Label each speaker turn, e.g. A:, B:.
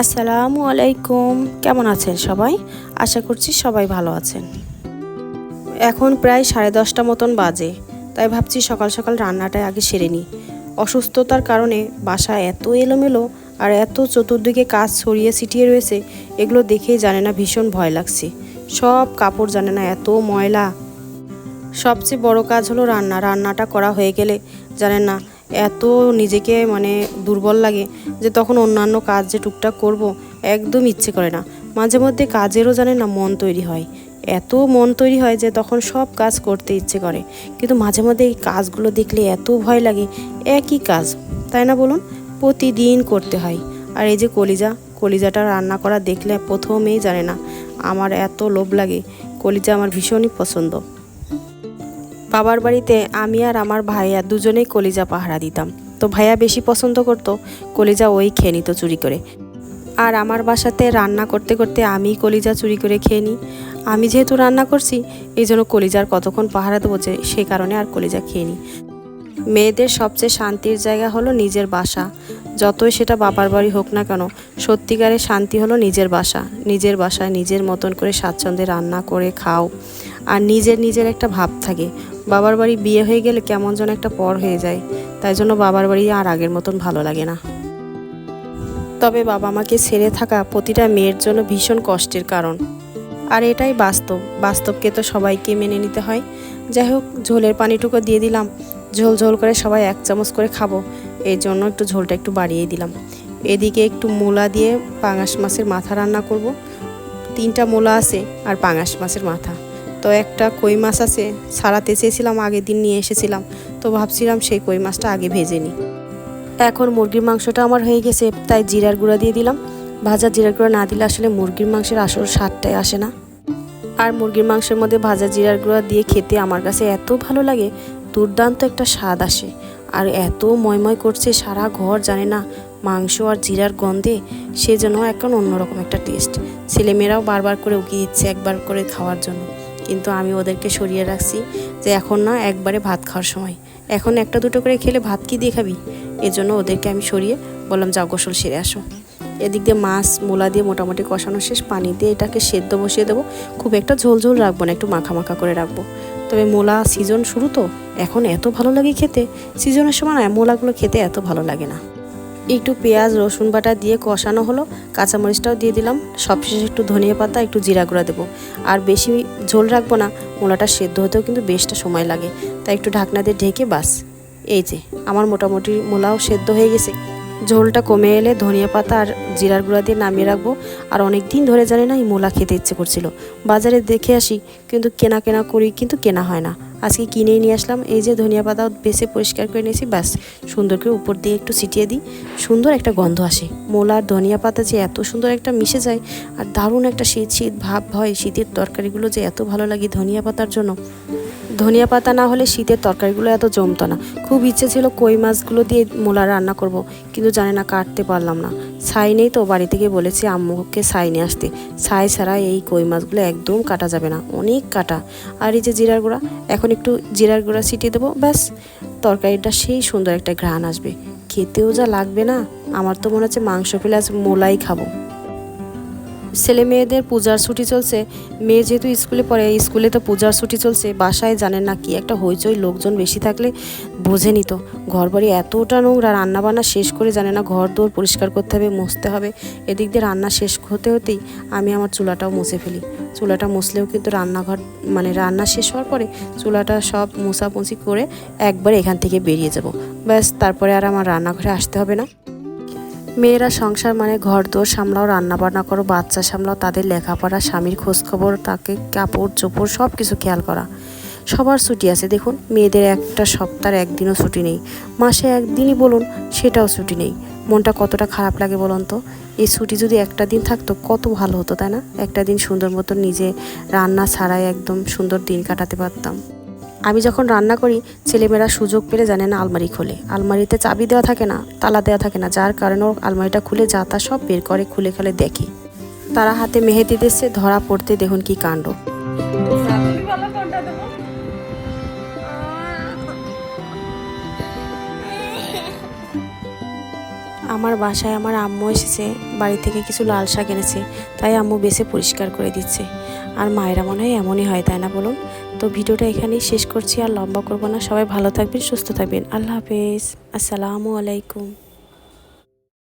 A: আসসালামু আলাইকুম। কেমন আছেন সবাই? আশা করছি সবাই ভালো আছেন। এখন প্রায় সাড়ে দশটা মতন বাজে, তাই ভাবছি সকাল সকাল রান্নাটা আগে সেরে নিই। অসুস্থতার কারণে বাসা এত এলোমেলো আর এত চতুর্দিকে কাজ ছড়িয়ে ছিটিয়ে রয়েছে, এগুলো দেখেই জানে না ভীষণ ভয় লাগছে। সব কাপড় জানে না এত ময়লা। সবচেয়ে বড় কাজ হলো রান্না। রান্নাটা করা হয়ে গেলে জানেন না এত নিজেকে মানে দুর্বল লাগে যে তখন অন্যান্য কাজ যে টুকটাক করব একদম ইচ্ছে করে না। মাঝে মধ্যে কাজেরও জানে না মন তৈরি হয়। এত মন তৈরি হয় যে তখন সব কাজ করতে ইচ্ছে করে। কিন্তু মাঝে মধ্যে এই কাজগুলো দেখলে এত ভয় লাগে, একই কাজ। তাই না বলুন? প্রতিদিন করতে হয়। আর এই যে কলিজা, কলিজাটা রান্না করা দেখলে প্রথমেই জানে না, আমার এত লোভ লাগে। কলিজা আমার ভীষণই পছন্দ। বাবার বাড়িতে আমি আর আমার ভাইয়া দুজনেই কলিজা পাহারা দিতাম। তো ভাইয়া বেশি পছন্দ করতো কলিজা ওই খেয়ে নিত চুরি করে। আর আমার বাসাতে রান্না করতে করতে আমি কলিজা চুরি করে খেয়ে নিই। আমি যেহেতু রান্না করছি, এই জন্য কলিজার কতক্ষণ পাহারা দেবো যে সেই কারণে আর কলিজা খেয়ে নিই। মেয়েদের সবচেয়ে শান্তির জায়গা হলো নিজের বাসা। যতই সেটা বাবার বাড়ি হোক না কেন সত্যিকারের শান্তি হলো নিজের বাসা। নিজের বাসায় নিজের মতন করে স্বাচ্ছন্দ্যে রান্না করে খাও। আর নিজের নিজের একটা ভাব থাকে। বাবার বাড়ি বিয়ে হয়ে গেলে কেমন যেন একটা পর হয়ে যায়। তাই জন্য বাবার বাড়ি আর আগের মতন ভালো লাগে না। তবে বাবা মাকে ছেড়ে থাকা প্রতিটা মেয়ের জন্য ভীষণ কষ্টের কারণ। আর এটাই বাস্তব। বাস্তবকে তো সবাইকে মেনে নিতে হয়। যাই হোক, ঝোলের পানিটুকু দিয়ে দিলাম। ঝোল ঝোল করে সবাই এক চামচ করে খাব। এই জন্য একটু ঝোলটা একটু বাড়িয়ে দিলাম। এদিকে একটু মূলা দিয়ে পাঙাশ মাছের মাথা রান্না করব। তিনটা মূলা আছে আর পাঙাশ মাছের মাথা। তো একটা কই মাছ আছে, ছাড়াতে চেয়েছিলাম, আগের দিন নিয়ে এসেছিলাম। তো ভাবছিলাম সেই কই মাছটা আগে ভেজে নিই। এখন মুরগির মাংসটা আমার হয়ে গেছে, তাই জিরার গুঁড়া দিয়ে দিলাম। ভাজা জিরার গুঁড়া না দিলে আসলে মুরগির মাংসের আসল স্বাদটাই আসে না। আর মুরগির মাংসের মধ্যে ভাজা জিরার গুঁড়া দিয়ে খেতে আমার কাছে এত ভালো লাগে, দুর্দান্ত একটা স্বাদ আসে। আর এত ময়ময় করছে সারা ঘর জানে না, মাংস আর জিরার গন্ধে সে যেন এখন অন্যরকম একটা টেস্ট ছেলেমেয়েরাও বারবার করে উকিয়ে দিচ্ছে একবার করে খাওয়ার জন্য। কিন্তু আমি ওদেরকে সরিয়ে রাখছি যে এখন না একবারে ভাত খাওয়ার সময়। এখন একটা দুটো করে খেলে ভাত কি দিয়ে খাবি? এজন্য ওদেরকে আমি সরিয়ে বললাম, যাও গোসল সেরে আসো। এদিক দিয়ে মাছ, মূলা দিয়ে মোটামুটি কষানো শেষ। পানি দিয়ে এটাকে সেদ্ধ বসিয়ে দেবো। খুব একটা ঝোল ঝোল রাখব না, একটু মাখা মাখা করে রাখব। তবে মূলা সিজন শুরু তো, এখন এত ভালো লাগে খেতে। সিজনের সময় না, মূলাগুলো খেতে এত ভালো লাগে না। একটু পেঁয়াজ, রসুন বাটা দিয়ে কষানো হলো। কাঁচামরিচটাও দিয়ে দিলাম। সবশেষে একটু ধনিয়া পাতা, একটু জিরা গুঁড়া দেবো। আর বেশি ঝোল রাখব না, মূলাটা সেদ্ধ হতেও কিন্তু বেশটা সময় লাগে। তাই একটু ঢাকনা দিয়ে ঢেকে বাস। এই যে, আমার মোটামুটি মূলাও সেদ্ধ হয়ে গেছে। ঝোলটা কমে এলে ধনিয়া পাতা আর জিরার গুঁড়া দিয়ে নামিয়ে রাখব। আর অনেক দিন ধরে জানি না এই মূলা খেতে ইচ্ছে করছিল। বাজারে দেখে আসি, কিন্তু কেনা কেনা করি কিন্তু কেনা হয় না। আজকে কিনেই নিয়ে আসলাম। এই যে ধনিয়া পাতা বেছে পরিষ্কার করে নিয়েছি, ব্যাস। সুন্দর করে উপর দিয়ে একটু ছিটিয়ে দিই। সুন্দর একটা গন্ধ আসে। মূলা আর ধনিয়া পাতা যে এত সুন্দর একটা মিশে যায়, আর দারুণ একটা শীত শীত ভাব হয় শীতের তরকারিগুলো যে এত ভালো লাগে ধনিয়া পাতার জন্য। ধনিয়া পাতা না হলে শীতের তরকারিগুলো এত জমতো না। খুব ইচ্ছে ছিল কই মাছগুলো দিয়ে মূলা রান্না করব, কিন্তু জানে না কাটতে পারলাম না। ছাই নেই তো, বাড়ি থেকে বলেছি আম্মুকে ছাই নিয়ে আসতে। ছাই ছাড়া এই কই মাছগুলো একদম কাটা যাবে না, অনেক কাটা। আর এই যে জিরার গুঁড়া, এখন একটু জিরার গুঁড়া ছিটিয়ে দেবো, ব্যাস। তরকারিটা সেই সুন্দর একটা ঘ্রাণ আসবে। খেতেও যা লাগবে না, আমার তো মনে হচ্ছে মাংস ফেলে আজ মোলাই খাব। ছেলে মেয়েদের পূজার ছুটি চলছে। মেয়ে যেহেতু স্কুলে পড়ে স্কুলে তো পূজার ছুটি চলছে, বাসায় জানেন না কি একটা হইচই, লোকজন বেশি থাকলে বোঝে নিত। ঘর বাড়ি এতটা নোংরা রান্না বান্না শেষ করে জানে না, ঘর দৌড় পরিষ্কার করতে হবে, মুছতে হবে। এদিক দিয়ে রান্না শেষ হতে হতেই আমি আমার চুলাটাও মুছে ফেলি। চুলাটা মুছলেও কিন্তু রান্নাঘর মানে রান্না শেষ হওয়ার পরে চুলাটা সব মুছামুছি করে একবার এখান থেকে বেরিয়ে যাব। ব্যাস, তারপরে আর আমার রান্নাঘরে আসতে হবে না। মেয়েরা সংসার মানে ঘর দোর সামলাও রান্না বান্না করো, বাচ্চা সামলাও, তাদের লেখাপড়া, স্বামীর খোঁজখবর, তাকে কাপড়, চোপড় সব কিছু খেয়াল করা। সবার ছুটি আছে, দেখুন, মেয়েদের একটা সপ্তাহের একদিনও ছুটি নেই। মাসে একদিনই বলুন, সেটাও ছুটি নেই। মনটা কতটা খারাপ লাগে বলুন তো? এই ছুটি যদি একটা দিন থাকতো, কত ভালো হতো, তাই না? একটা দিন সুন্দর মতো নিজে রান্না ছাড়াই একদম সুন্দর দিন কাটাতে পারতাম। আমি যখন রান্না করি, ছেলেমেয়েরা সুযোগ পেলে জানে না আলমারি খোলে। আলমারিতে চাবি দেওয়া থাকে না, তালা দেওয়া থাকে না, যার কারণে ওর আলমারিটা খুলে যা তা সব বের করে, খুলে খেলে দেখে। তারা হাতে মেহেদি দিচ্ছে, ধরা পড়তে দেখুন কি কাণ্ড। আমার বাসায় আমার আম্মু এসেছে, বাড়ি থেকে কিছু লাল শাক এনেছে, তাই আম্মু বেছে পরিষ্কার করে দিচ্ছে। আর মায়েরা মনে হয় এমনই হয়, তাই না বলুন? তো ভিডিওটা এখানেই শেষ করছি, আর লম্বা করব না। সবাই ভালো থাকবেন, সুস্থ থাকবেন। আল্লাহ হাফেজ। আসসালামু আলাইকুম।